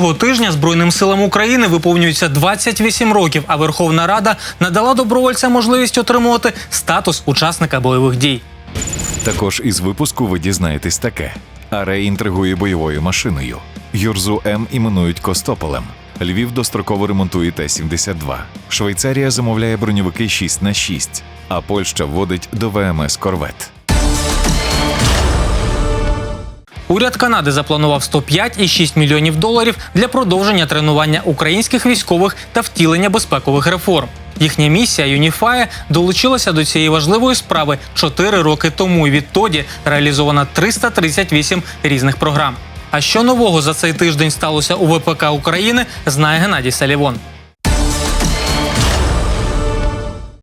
Цього тижня Збройним силам України виповнюється 28 років, а Верховна Рада надала добровольцям можливість отримувати статус учасника бойових дій. Також із випуску ви дізнаєтесь таке: Арей інтригує бойовою машиною. Юрзу М іменують Костополем. Львів достроково ремонтує Т-72. Швейцарія замовляє броньовики 6 на 6 а Польща вводить до ВМС Корвет. Уряд Канади запланував 105,6 мільйонів доларів для продовження тренування українських військових та втілення безпекових реформ. Їхня місія Юніфає долучилася до цієї важливої справи 4 роки тому. і Відтоді реалізовано 338 різних програм. А що нового за цей тиждень сталося у ВПК України, знає Геннадій Салівон.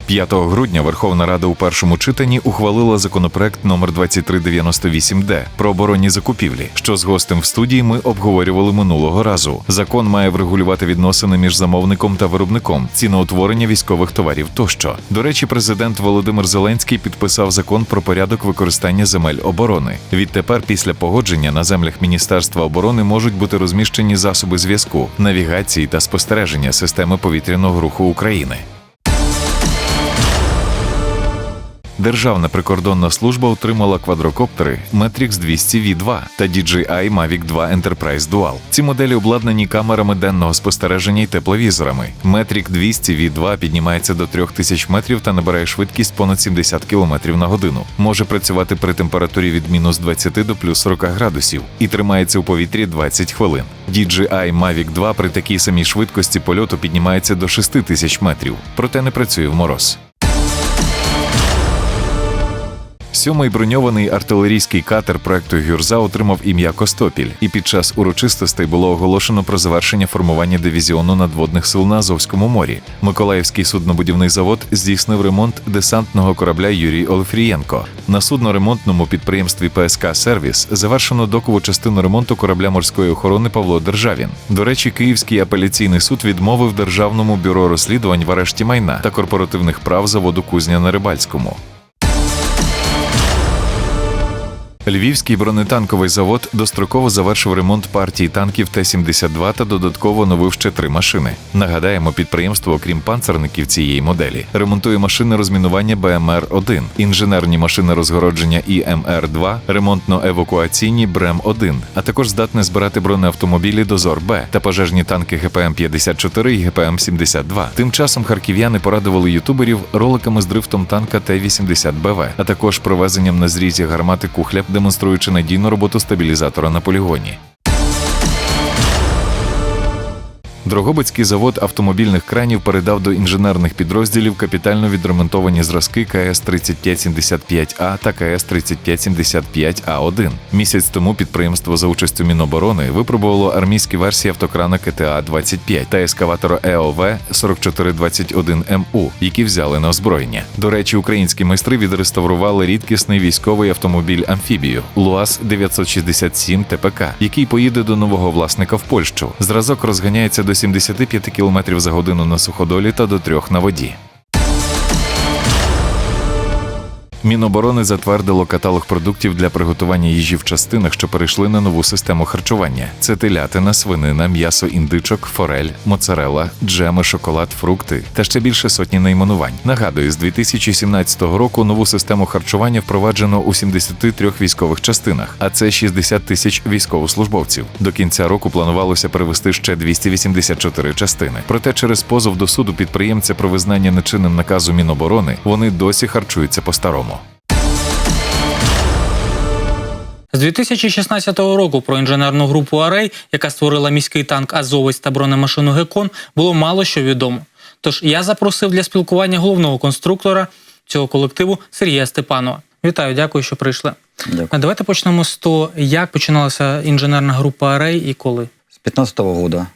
5 грудня Верховна Рада у першому читанні ухвалила законопроект номер 2398-д про оборонні закупівлі, що з гостем в студії ми обговорювали минулого разу. Закон має врегулювати відносини між замовником та виробником, ціноутворення військових товарів тощо. До речі, президент Володимир Зеленський підписав закон про порядок використання земель оборони. Відтепер, після погодження на землях Міністерства оборони можуть бути розміщені засоби зв'язку, навігації та спостереження системи повітряного руху України. Державна прикордонна служба отримала квадрокоптери Matrix 200 V2 та DJI Mavic 2 Enterprise Dual. Ці моделі обладнані камерами денного спостереження і тепловізорами. Matrix 200 V2 піднімається до 3000 метрів та набирає швидкість понад 70 км на годину. Може працювати при температурі від мінус 20 до плюс 40 градусів і тримається у повітрі 20 хвилин. DJI Mavic 2 при такій самій швидкості польоту піднімається до 6000 метрів, проте не працює в мороз. Сьомий броньований артилерійський катер проекту Гюрза отримав ім'я Костопіль, і під час урочистостей було оголошено про завершення формування дивізіону надводних сил на Азовському морі. Миколаївський суднобудівний завод здійснив ремонт десантного корабля Юрій Олефрієнко. На судноремонтному підприємстві ПСК Сервіс завершено докову частину ремонту корабля морської охорони Павло Державін. До речі, Київський апеляційний суд відмовив Державному бюро розслідувань в арешті майна та корпоративних прав заводу Кузня на Рибальському. Львівський бронетанковий завод достроково завершив ремонт партії танків Т-72 та додатково новив ще три машини. Нагадаємо, підприємство, окрім панцерників цієї моделі, ремонтує машини розмінування БМР-1, інженерні машини розгородження ІМР-2, ремонтно-евакуаційні БРЕМ-1, а також здатне збирати бронеавтомобілі Дозор-Б та пожежні танки ГПМ-54 і ГПМ-72. Тим часом харків'яни порадували ютуберів роликами з дрифтом танка Т-80БВ, а також провезенням на зрізі гармати кухля демонструючи надійну роботу стабілізатора на полігоні. Дрогобицький завод автомобільних кранів передав до інженерних підрозділів капітально відремонтовані зразки КС 3575 а та КС 3575 а 1 Місяць тому підприємство за участю Міноборони випробувало армійські версії автокрана КТА 25 та ескаватора ЕОВ 4421 МУ, які взяли на озброєння. До речі, українські майстри відреставрували рідкісний військовий автомобіль амфібію ЛУАЗ 967 ТПК, який поїде до нового власника в Польщу. Зразок розганяється до 75 км за годину на суходолі та до 3 на воді. Міноборони затвердило каталог продуктів для приготування їжі в частинах, що перейшли на нову систему харчування: це телятина, свинина, м'ясо індичок, форель, моцарела, джеми, шоколад, фрукти та ще більше сотні найменувань. Нагадую, з 2017 року нову систему харчування впроваджено у 73 військових частинах, а це 60 тисяч військовослужбовців. До кінця року планувалося перевести ще 284 частини. Проте через позов до суду підприємця про визнання нечинним наказу Міноборони вони досі харчуються по-старому. З 2016 року про інженерну групу Арей, яка створила міський танк Азовець та бронемашину Гекон, було мало що відомо. Тож я запросив для спілкування головного конструктора цього колективу Сергія Степанова. Вітаю, дякую, що прийшли. Дякую. Давайте почнемо з того, як починалася інженерна група Арей і коли. С 2015 года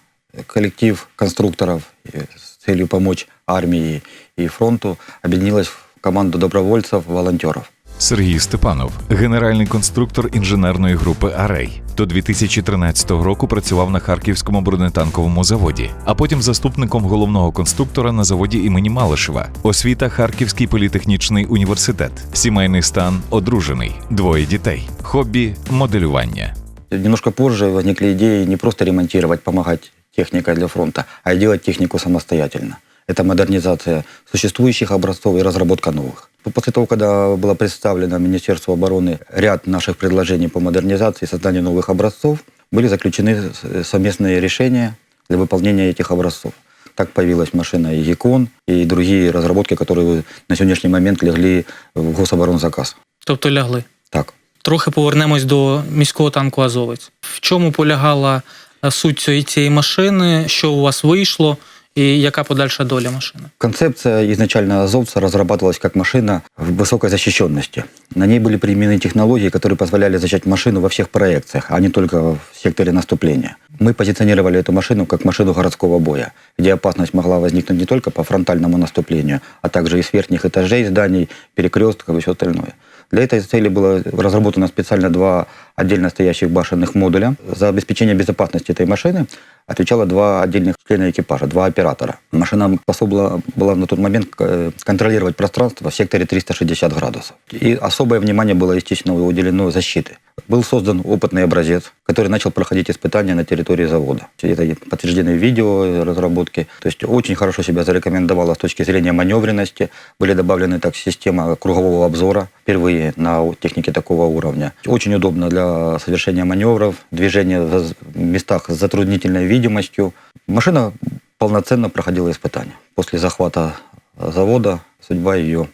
коллектив конструкторов э, с целью помочь армии и фронту объединилась в команду добровольцев-волонтеров. Сергій Степанов, генеральний конструктор інженерної групи Арей. До 2013 року працював на харківському бронетанковому заводі, а потім заступником головного конструктора на заводі імені Малишева. Освіта Харківський політехнічний університет, сімейний стан одружений, двоє дітей, хобі моделювання. Немножко позже возникли идеи не просто ремонтировать, помогать техникой для фронта, а делать технику самостоятельно Это модернизация существующих образцов и разработка новых. После того, когда было представлено Министерству обороны ряд наших предложений по модернизации и созданию новых образцов, были заключены с- совместные решения для выполнения этих образцов. Так появилась машина и ГЕКОН, и другие разработки, которые на сегодняшний момент легли в гособоронзаказ. Тобто лягли. Так. Трохи повернемось до міського танку Азовець. В чому полягала е, суть цієї- цієї машини, що у вас вийшло, і яка подальша доля машини? Концепция изначально Азовца разрабатывалась как машина в высокой защищенности. На ней были применены технологии, которые позволяли защищать машину во всех проекциях, а не только в секторе наступления. Мы позиционировали эту машину как машину городского боя, где опасность могла возникнуть не только по фронтальному наступлению, а также и с верхних этажей зданий, перекрестков и все остальное. Для этой цели было разработано специально два отдельно стоящих башенных модуля. За обеспечение безопасности этой машины отвечало два отдельных члена экипажа, два оператора. Машина способна была на тот момент э, контролировать пространство в секторе 360 градусов. И особое внимание было, естественно, уделено защите. Был создан опытный образец, который начал проходить испытания на территории завода. Это подтверждены видео разработки. То есть очень хорошо себя зарекомендовала с точки зрения маневренности. Были добавлены так система кругового обзора впервые на технике такого уровня. Очень удобно для совершения маневров, движения в местах с затруднительной видимостью. Машина полноценно проходила испытания. После захвата завода судьба ее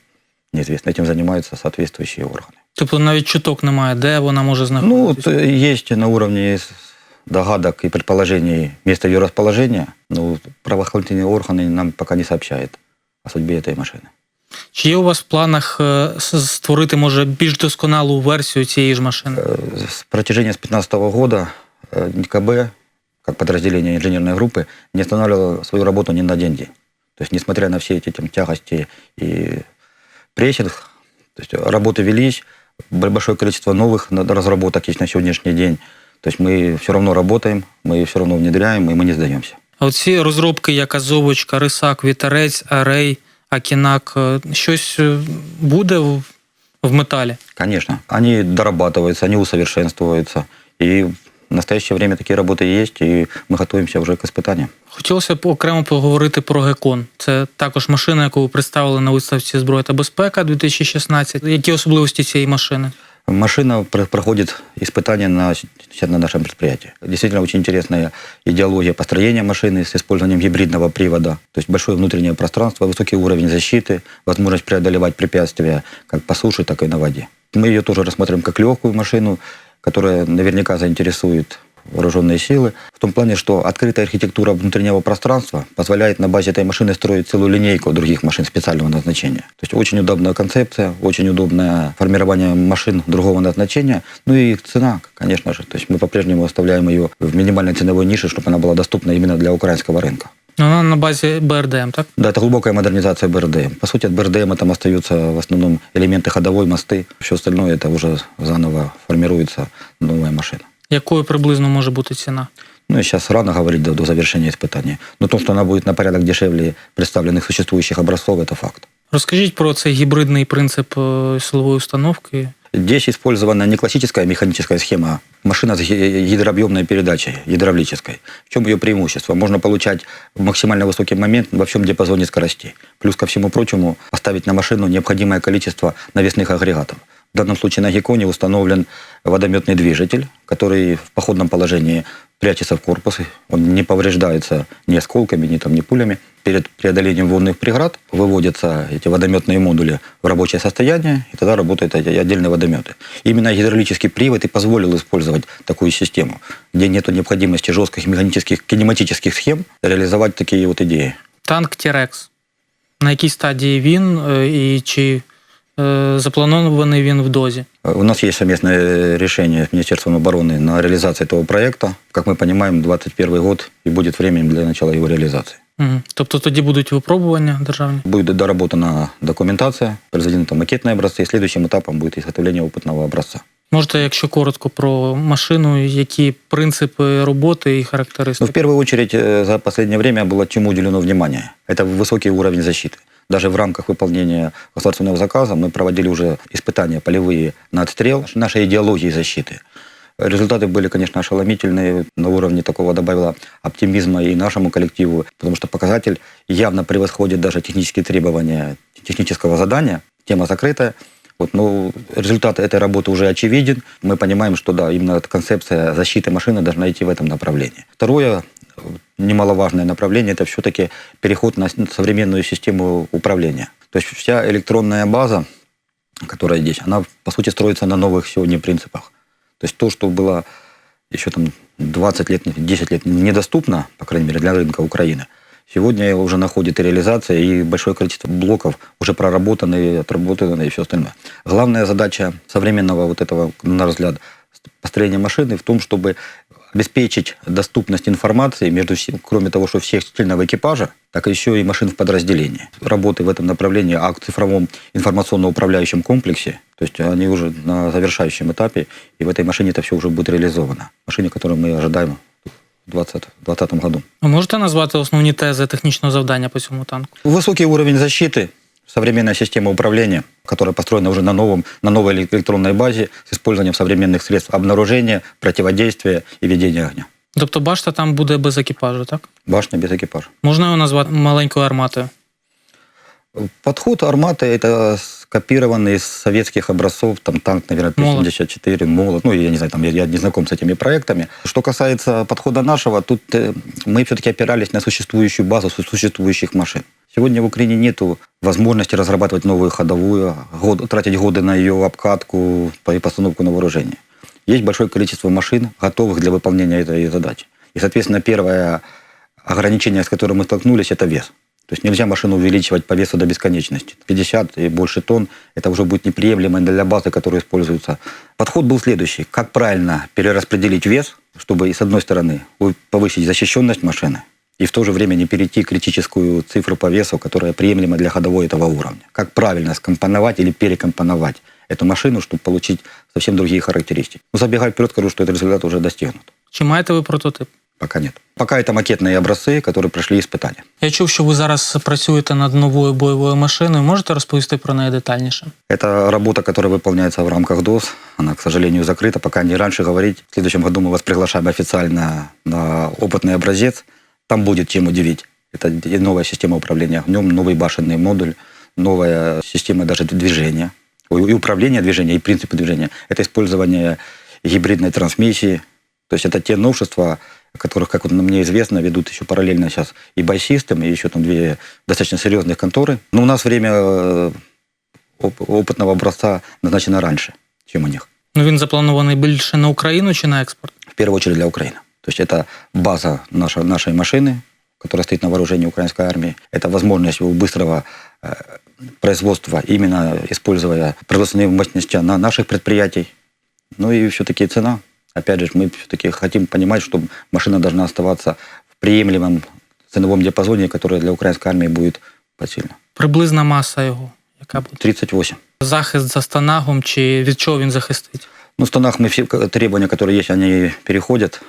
неизвестна. Этим занимаются соответствующие органы. Тобто навіть чуток немає, де вона може Ну, знаходитися. э, есть на уровне догадок и предположений место ее расположения, но правоохранительные органы нам пока не сообщают о судьбе этой машины. Чи є у вас в планах е, с- створити, може, більш досконалу версію цієї ж машини? Э, С протяжения с 2015 года э, НКБ, как подразделение инженерной группы, не останавливало свою работу ни на один день. То есть, несмотря на все эти там, тягости и прессинг, то есть работы велись, б- большое количество новых на- разработок есть на сегодняшний день. То есть мы все равно работаем, мы все равно внедряем, и мы не сдаемся. А оці розробки, як Азовочка, Рисак, Вітерець, Арей, Акінак, е, щось е, буде в, в металі? Конечно. Они дорабатываются, они усовершенствуются. И в настоящее время такие работы есть, и мы готовимся уже к испытаниям. Хотілося б окремо поговорити про Гекон. Це також машина, яку ви представили на виставці зброя та безпека 2016. Які особливості цієї машини? Машина пр- проходит испытания на, на нашем предприятии. Действительно очень интересная идеология построения машины с использованием гибридного привода. То есть большое внутреннее пространство, высокий уровень защиты, возможность преодолевать препятствия как по суше, так и на воде. Мы ее тоже рассматриваем как легкую машину, которая наверняка заинтересует вооруженные силы, в том плане, что открытая архитектура внутреннего пространства позволяет на базе этой машины строить целую линейку других машин специального назначения. То есть очень удобная концепция, очень удобное формирование машин другого назначения, ну и цена, конечно же. То есть мы по-прежнему оставляем ее в минимальной ценовой нише, чтобы она была доступна именно для украинского рынка. Вона на базі БРДМ, так? Да, это глубокая модернизация БРДМ. По сути, от БРДМ там остаются в основном элементы ходовой, мосты. Все остальное это уже заново формируется новая машина. Якою приблизно може бути ціна? Ну и сейчас рано говорить до, до завершения испытания. Но то, что она будет на порядок дешевле представленных существующих образцов, это факт. Розкажіть про цей гібридний принцип е, силової установки. Здесь использована не классическая механическая схема, машина с ги- гидрообъемной передачей, гидравлической. В чем ее преимущество? Можно получать максимально высокий момент во всем диапазоне скоростей. Плюс ко всему прочему поставить на машину необходимое количество навесных агрегатов. В данном случае на Геконе установлен водометный движитель, который в походном положении прячется в корпус. Он не повреждается ни осколками, ни, там, ни пулями. Перед преодолением водных преград выводятся эти водометные модули в рабочее состояние, и тогда работают эти отдельные водометы. Именно гидравлический привод и позволил использовать такую систему, где нет необходимости жестких механических кинематических схем реализовать такие вот идеи. Танк Тірекс. На якій стадії він е, і чи е, запланований він в дозі? У нас есть совместное решение с Министерством обороны на реализацию этого проекта. Как мы понимаем, 2021 год и будет временем для начала его реализации. Мгм. Тобто тоді будуть випробування державні? Будет доработана документация, произведены там макетные образцы, и следующим этапом будет изготовление опытного образца. Можете, якщо коротко про машину, які принципи роботи і Ну, в характеристики? первую очередь, э, за последнее время было чему уделено внимание. Это высокий уровень защиты. Даже в рамках выполнения государственного заказа мы проводили уже испытания полевые на отстрел нашей идеологии защиты. Результаты были, конечно, ошеломительные. На уровне такого добавило оптимизма и нашему коллективу, потому что показатель явно превосходит даже технические требования технического задания. Тема закрытая. Вот, но результат этой работы уже очевиден. Мы понимаем, что да, именно концепция защиты машины должна идти в этом направлении. Второе, немаловажное направление, это все-таки переход на современную систему управления. То есть вся электронная база, которая здесь, она, по сути, строится на новых сегодня принципах. То есть то, что было еще там 20 лет, 10 лет недоступно, по крайней мере, для рынка Украины, сегодня уже находит реализация, и большое количество блоков уже проработаны, отработаны и все остальное. Главная задача современного вот этого, на взгляд, построения машины в том, чтобы обеспечить доступность информации между всем, кроме того, что всех членов экипажа, так еще и машин в подразделении. Работы в этом направлении, а к цифровом информационно-управляющем комплексе, то есть они уже на завершающем этапе, и в этой машине это все уже будет реализовано. Машине, которую мы ожидаем в 2020 году. Ви можете назвати основні тези технічного завдання по цьому танку? Высокий уровень защиты, современная система управления, которая построена уже на, новом, на новой электронной базе с использованием современных средств обнаружения, противодействия и ведения огня. Тобто башта там буде без екіпажу, так? Башня без экипажа. Можна його назвати маленькою арматою? Подход арматы – это скопированный из советских образцов, там танк, наверное, Молот. Т-74, молот, ну, я не знаю, там, я, я не знаком с этими проектами. Что касается подхода нашего, тут э, мы все-таки опирались на существующую базу су- существующих машин. Сегодня в Украине нет возможности разрабатывать новую ходовую, год- тратить годы на ее обкатку и постановку на вооружение. Есть большое количество машин, готовых для выполнения этой задачи. И, соответственно, первое ограничение, с которым мы столкнулись, это вес. То есть нельзя машину увеличивать по весу до бесконечности. 50 и больше тонн – это уже будет неприемлемо для базы, которая используется. Подход был следующий. Как правильно перераспределить вес, чтобы, с одной стороны, повысить защищенность машины, и в то же время не перейти критическую цифру по весу, которая приемлема для ходовой этого уровня. Как правильно скомпоновать или перекомпоновать эту машину, чтобы получить совсем другие характеристики. Ну, забегая вперед, скажу, что этот результат уже достигнут. Чи маєте ви прототип? Пока нет. Пока это макетные образцы, которые прошли испытания. Я чув, що ви зараз працюєте над новою бойовою машиною. Можете розповісти про неї детальніше? Это работа, которая выполняется в рамках ДОС. Она, к сожалению, закрыта. Пока не раньше говорить. В следующем году мы вас приглашаем официально на опытный образец. Там будет чем удивить. Это и новая система управления огнем, новый башенный модуль, новая система даже движения. Ой, И управления движения, и принципы движения. Это использование гибридной трансмиссии. То есть это те новшества, которых, как вот мне известно, ведут еще параллельно сейчас и байсистам, и еще там две достаточно серьезных конторы. Но у нас время э, оп- опытного образца назначено раньше, чем у них. Ну він запланований більше на Україну чи на експорт? В первую очередь для Украины. То есть это база наша, нашей машины, которая стоит на вооружении украинской армии. Это возможность его быстрого э, производства, именно используя производственные мощности на наших предприятий. Ну и все-таки цена. Опять же, мы все-таки хотим понимать, что машина должна оставаться в приемлемом ценовом диапазоне, который для украинской армии будет посильно. Приблизна маса його, яка буде? 38. Захист за станагом, чи від чого він захистить? Ну, станах мы все к- требования, которые есть, они переходят.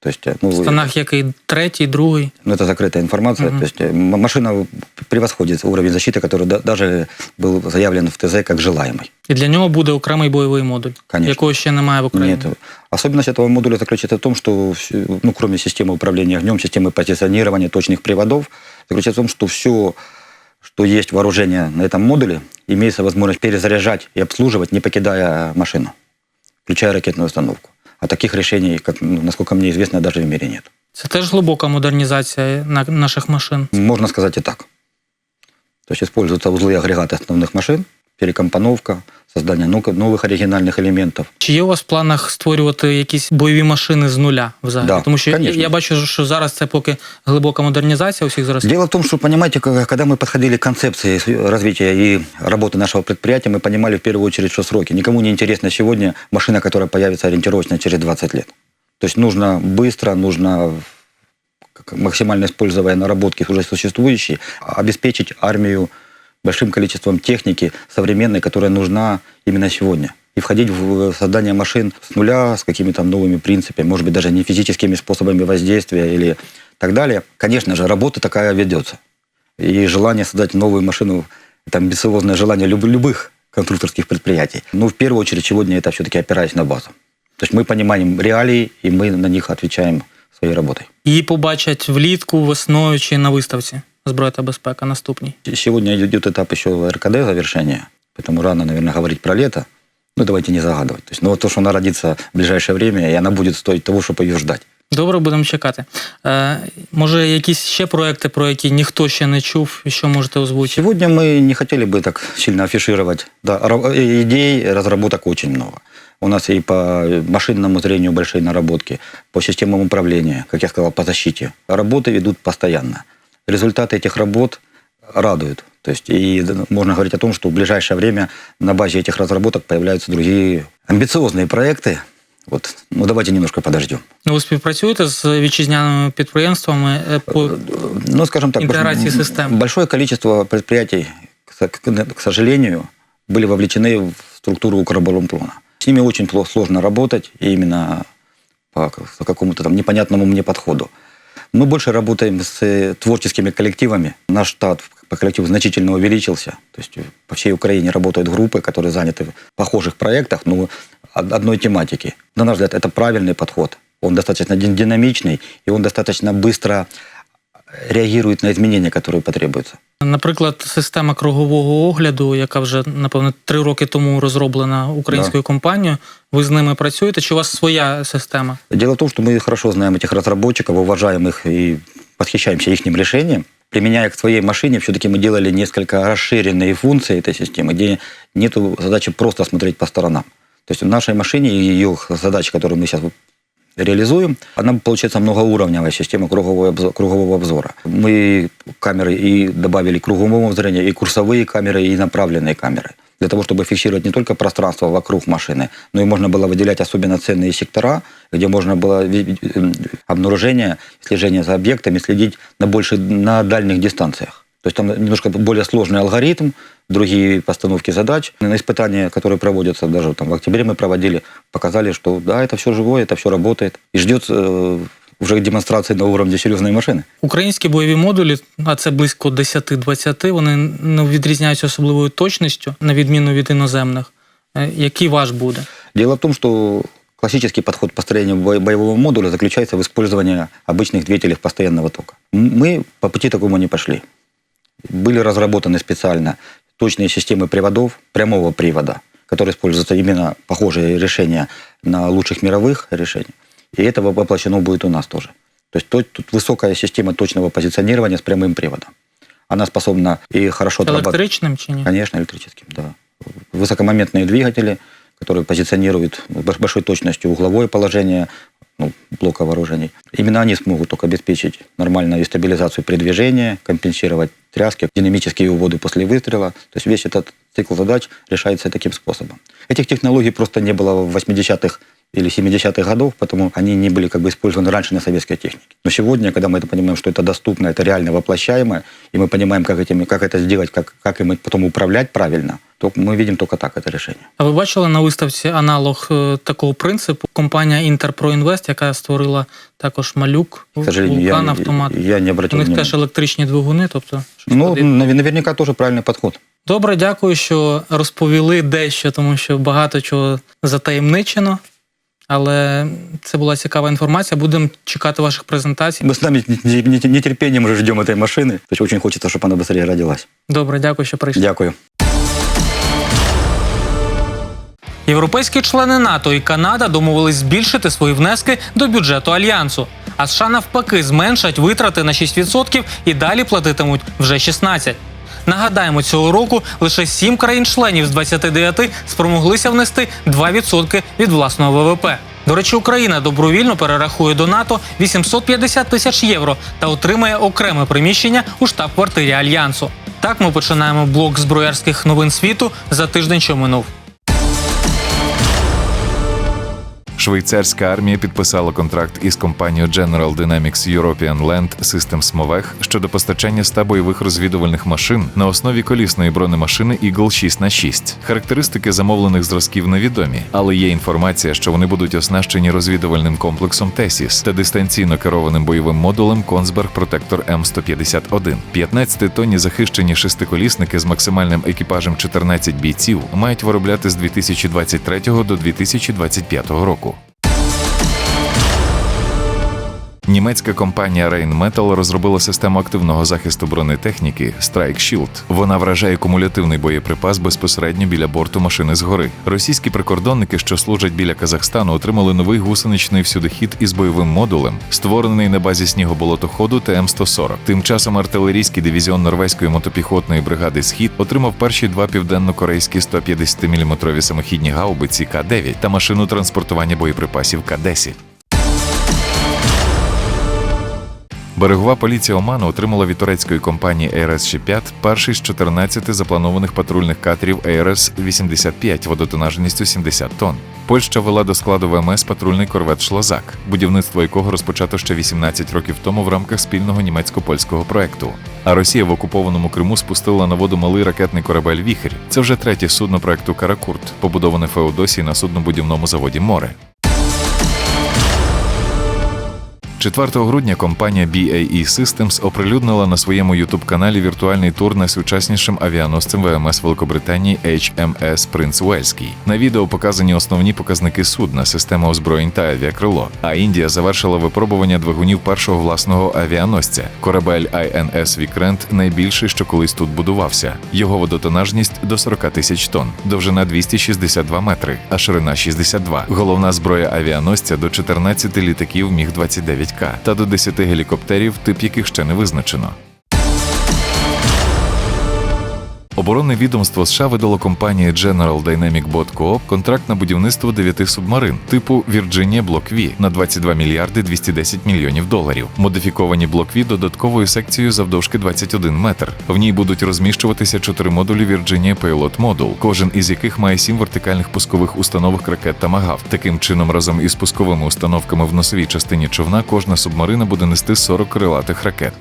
То есть, э, ну, Станаг який третій, другий. ну, это закрытая информация. Мгм. То есть э, м- машина превосходит уровень защиты, который да- даже был заявлен в ТЗ как желаемый. І для нього буде окремий бойовий модуль, Конечно. якого ще немає в Україні. Нет. Особенность этого модуля заключается в том, что, всё- ну, кроме системы управления огнем, системы позиционирования точных приводов, заключается в том, что все, что есть вооружение на этом модуле, имеется возможность перезаряжать и обслуживать, не покидая машину, включая ракетную установку. А таких решений, как, ну, насколько мне известно, даже в мире нет. Це теж глибока модернізація на- наших машин. Можно сказать и так. То есть используются узлы и агрегаты основных машин, перекомпоновка, создание ну- новых оригинальных элементов. Чи є у вас в планах створювати якісь бойові машини з нуля взагалі? Да, Тому що я, конечно. я бачу, що зараз це поки глибока модернізація усіх зростів. Дело в том, что, понимаете, к- когда мы подходили к концепции с- развития и работы нашего предприятия, мы понимали в первую очередь, что сроки. Никому не интересна сегодня машина, которая появится ориентировочно через 20 лет. То есть нужно быстро, нужно как максимально используя наработки уже существующие, обеспечить армию большим количеством техники современной, которая нужна именно сегодня. И входить в создание машин с нуля, с какими-то новыми принципами, может быть, даже не физическими способами воздействия или так далее. Конечно же, работа такая ведется. И желание создать новую машину, это амбициозное желание люб- любых конструкторских предприятий. Но в первую очередь сегодня это все-таки опираясь на базу. То есть мы понимаем реалии, и мы на них отвечаем своей работой. Її побачать влітку, весною чи на виставці зброя та безпека наступній. Сегодня идет этап еще РКД завершения, поэтому рано, наверное, говорить про лето. Ну, давайте не загадывать. То есть, ну, вот то, что она родится в ближайшее время, и она будет стоить того, чтобы ее ждать. Добре, будемо чекати. Е, може, якісь ще проекти, про які ніхто ще не чув, і що можете озвучити? Сегодня мы не хотели бы так сильно афишировать. Да, ра- э, идей, разработок очень много. У нас и по машинному зрению большие наработки, по системам управления, как я сказал, по защите. Работы ведут постоянно. Результаты этих работ радуют. То есть и можно говорить о том, что в ближайшее время на базе этих разработок появляются другие амбициозные проекты. Вот, ну давайте немножко подождем. Ви співпрацюєте з вітчизняними підприємствами е, по Ну, скажем так, Интеграции больш- систем. большое количество предприятий, к со- к к сожалению, были вовлечены в структуру Укроборонплана. С ними очень плохо, сложно работать, и именно по к- по какому-то там непонятному мне подходу. Мы больше работаем с э, творческими коллективами. Наш штат по коллективу значительно увеличился. То есть э, по всей Украине работают группы, которые заняты в похожих проектах, но од- одной тематики. На наш взгляд, это правильный подход. Он достаточно дин- динамичный, и он достаточно быстро реагирует на изменения, которые потребуются. Наприклад, система кругового огляду, яка вже напевно три роки тому розроблена українською компанією. Ви з ними працюєте? Чи у вас своя система? Дело в том, что мы хорошо знаем этих разработчиков, уважаем их и восхищаемся их решением. Применяя к своей машине, все-таки мы делали несколько расширенные функции этой системы, где нет задачи просто смотреть по сторонам. То есть в нашей машине и ее задач, которые мы сейчас реализуем, она получается многоуровневая система кругового, кругового обзора. Мы камеры и добавили кругового зрения, и курсовые камеры, и направленные камеры. Для того, чтобы фиксировать не только пространство вокруг машины, но и можно было выделять особенно ценные сектора, где можно было м, обнаружение, слежение за объектами, следить на, больше, на дальних дистанциях. То есть там немножко более сложный алгоритм, другие постановки задач. На испытания, которые проводятся, даже там в октябре мы проводили, показали, что да, это все живое, это все работает. И ждет э, уже демонстрации на уровне серьезной машины. Українські бойові модулі, а це близько 10-20, вони не відрізняються особливою точністю, на відміну від іноземних. Е, Який ваш буде? Дело в том, что классический подход построения бо- боевого модуля заключается в использовании обычных двигателей постоянного тока. М- Мы по пути такому не пошли. Были разработаны специально Точные системы приводов, прямого привода, которые используются именно похожие решения на лучших мировых решениях. И это воплощено будет у нас тоже. То есть то- тут высокая система точного позиционирования с прямым приводом. Она способна и хорошо. Електричним чи ні? Конечно, электрическим, да. Высокомоментные двигатели, которые позиционируют с больш- большой точностью угловое положение ну, блока вооружений. Именно они смогут только обеспечить нормальную стабилизацию при движении, компенсировать тряски, динамические уводы после выстрела. То есть весь этот цикл задач решается таким способом. Этих технологий просто не было в 80-х или 70-х годов, потому они не были как бы использованы раньше на советской технике. Но сегодня, когда мы это понимаем, что это доступно, это реально воплощаемо, и мы понимаем, как, этими, как это сделать, как, как им потом управлять правильно, то мы видим только так это решение. А ви бачили на виставці аналог е, такого принципу? Компанія Інтерпроінвест, яка створила також малюк, К сожалению, я, вулкан, автомат. я не У обратил них внимания. теж електричні двигуни, тобто щось Ну, подібне. нав- наверняка тоже правильный подход. Добре, дякую, що розповіли дещо, тому що багато чого затаємничено. Але це була цікава інформація. Будемо чекати ваших презентацій. Мы с нами с не- не- нетерпением уже ждем этой машины. То есть очень хочется, чтобы она быстрее родилась. Добре, дякую, що прийшли. Дякую. Європейські члени НАТО і Канада домовились збільшити свої внески до бюджету альянсу. А США навпаки зменшать витрати на 6% і далі платитимуть вже 16%. Нагадаємо, цього року лише 7 країн-членів з 29 спромоглися внести 2% від власного ВВП. До речі, Україна добровільно перерахує до НАТО 850 тисяч євро та отримає окреме приміщення у штаб-квартирі альянсу. Так ми починаємо блок зброярських новин світу за тиждень, що минув. Швейцарська армія підписала контракт із компанією General Dynamics European Land Systems MOVEG щодо постачання 100 бойових розвідувальних машин на основі колісної бронемашини Eagle 6 на 6 Характеристики замовлених зразків невідомі, але є інформація, що вони будуть оснащені розвідувальним комплексом TESIS та дистанційно керованим бойовим модулем Kongsberg Protector M151. 15-тонні захищені шестиколісники з максимальним екіпажем 14 бійців мають виробляти з 2023 до 2025 року. Німецька компанія Rheinmetall розробила систему активного захисту бронетехніки Strike Shield. Вона вражає кумулятивний боєприпас безпосередньо біля борту машини згори. Російські прикордонники, що служать біля Казахстану, отримали новий гусеничний всюдихід із бойовим модулем, створений на базі снігоболотоходу ТМ-140. Тим часом артилерійський дивізіон норвезької мотопіхотної бригади Схід отримав перші два південно-корейські 150-мм самохідні гаубиці К-9 та машину транспортування боєприпасів К-10. Берегова поліція Оману отримала від турецької компанії ARS Шіпят перший з 14 запланованих патрульних катерів ARS 85 водотонажністю 70 тонн. Польща ввела до складу ВМС патрульний корвет Шлозак, будівництво якого розпочато ще 18 років тому в рамках спільного німецько-польського проекту. А Росія в окупованому Криму спустила на воду малий ракетний корабель Віхрь. Це вже третє судно проекту Каракурт, побудоване Феодосії на суднобудівному заводі Море. 4 грудня компанія BAE Systems оприлюднила на своєму ютуб-каналі віртуальний тур найсучаснішим авіаносцем ВМС Великобританії HMS Принц Уельський. На відео показані основні показники судна, система озброєнь та авіакрило. А Індія завершила випробування двигунів першого власного авіаносця. Корабель INS Вікрент найбільший, що колись тут будувався. Його водотонажність до 40 тисяч тонн, довжина 262 метри, а ширина 62. Головна зброя авіаносця до 14 літаків Міг 29 к та до 10 гелікоптерів, тип яких ще не визначено. Оборонне відомство США видало компанії General Dynamic Bot Coop контракт на будівництво дев'яти субмарин типу Virginia Block V на 22 мільярди 210 мільйонів доларів. Модифіковані Block V додатковою секцією завдовжки 21 метр. В ній будуть розміщуватися чотири модулі Virginia Payload Module, кожен із яких має сім вертикальних пускових установок ракет та МАГАВ. Таким чином, разом із пусковими установками в носовій частині човна, кожна субмарина буде нести 40 крилатих ракет.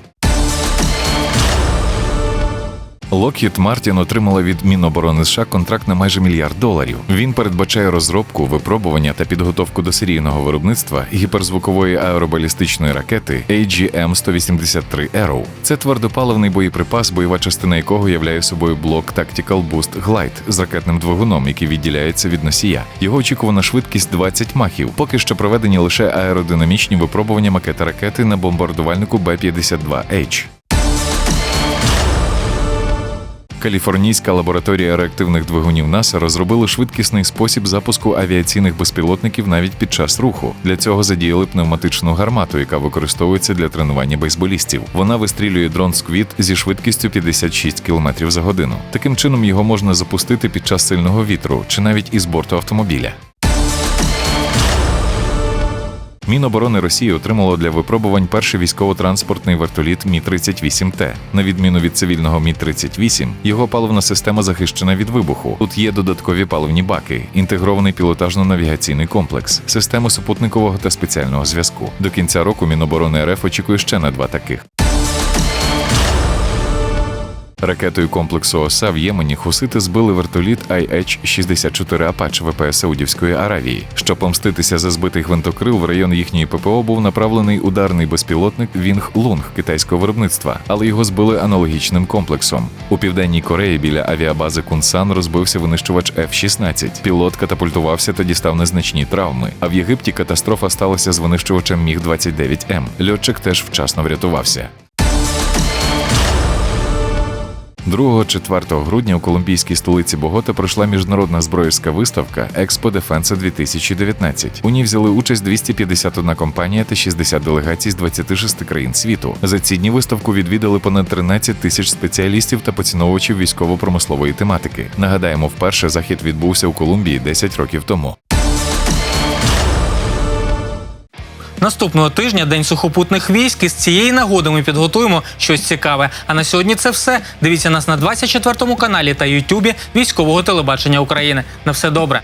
Lockheed Martin отримала від Міноборони США контракт на майже мільярд доларів. Він передбачає розробку, випробування та підготовку до серійного виробництва гіперзвукової аеробалістичної ракети AGM-183 Arrow. Це твердопаливний боєприпас, бойова частина якого являє собою блок Tactical Boost Glide з ракетним двигуном, який відділяється від носія. Його очікувана швидкість 20 махів. Поки що проведені лише аеродинамічні випробування макета ракети на бомбардувальнику Б-52H. Каліфорнійська лабораторія реактивних двигунів НАСА розробила швидкісний спосіб запуску авіаційних безпілотників навіть під час руху. Для цього задіяли пневматичну гармату, яка використовується для тренування бейсболістів. Вона вистрілює дрон Сквіт зі швидкістю 56 км за годину. Таким чином його можна запустити під час сильного вітру чи навіть із борту автомобіля. Міноборони Росії отримало для випробувань перший військово-транспортний вертоліт Мі-38Т. На відміну від цивільного Мі-38, його паливна система захищена від вибуху. Тут є додаткові паливні баки, інтегрований пілотажно-навігаційний комплекс, систему супутникового та спеціального зв'язку. До кінця року Міноборони РФ очікує ще на два таких. Ракетою комплексу ОСА в Ємені хусити збили вертоліт IH-64 Апач ВПС Саудівської Аравії. Щоб помститися за збитий гвинтокрил в район їхньої ППО був направлений ударний безпілотник Вінг Лунг китайського виробництва, але його збили аналогічним комплексом. У південній Кореї біля авіабази Кунсан розбився винищувач F-16. Пілот катапультувався та дістав незначні травми. А в Єгипті катастрофа сталася з винищувачем Міг 29 М. Льотчик теж вчасно врятувався. 2-4 грудня у колумбійській столиці Богота пройшла міжнародна зброєрська виставка Expo Defensa 2019. У ній взяли участь 251 компанія та 60 делегацій з 26 країн світу. За ці дні виставку відвідали понад 13 тисяч спеціалістів та поціновувачів військово-промислової тематики. Нагадаємо, вперше захід відбувся у Колумбії 10 років тому. Наступного тижня День сухопутних військ. І з цієї нагоди ми підготуємо щось цікаве. А на сьогодні це все. Дивіться нас на 24 каналі та Ютубі військового телебачення України. На все добре.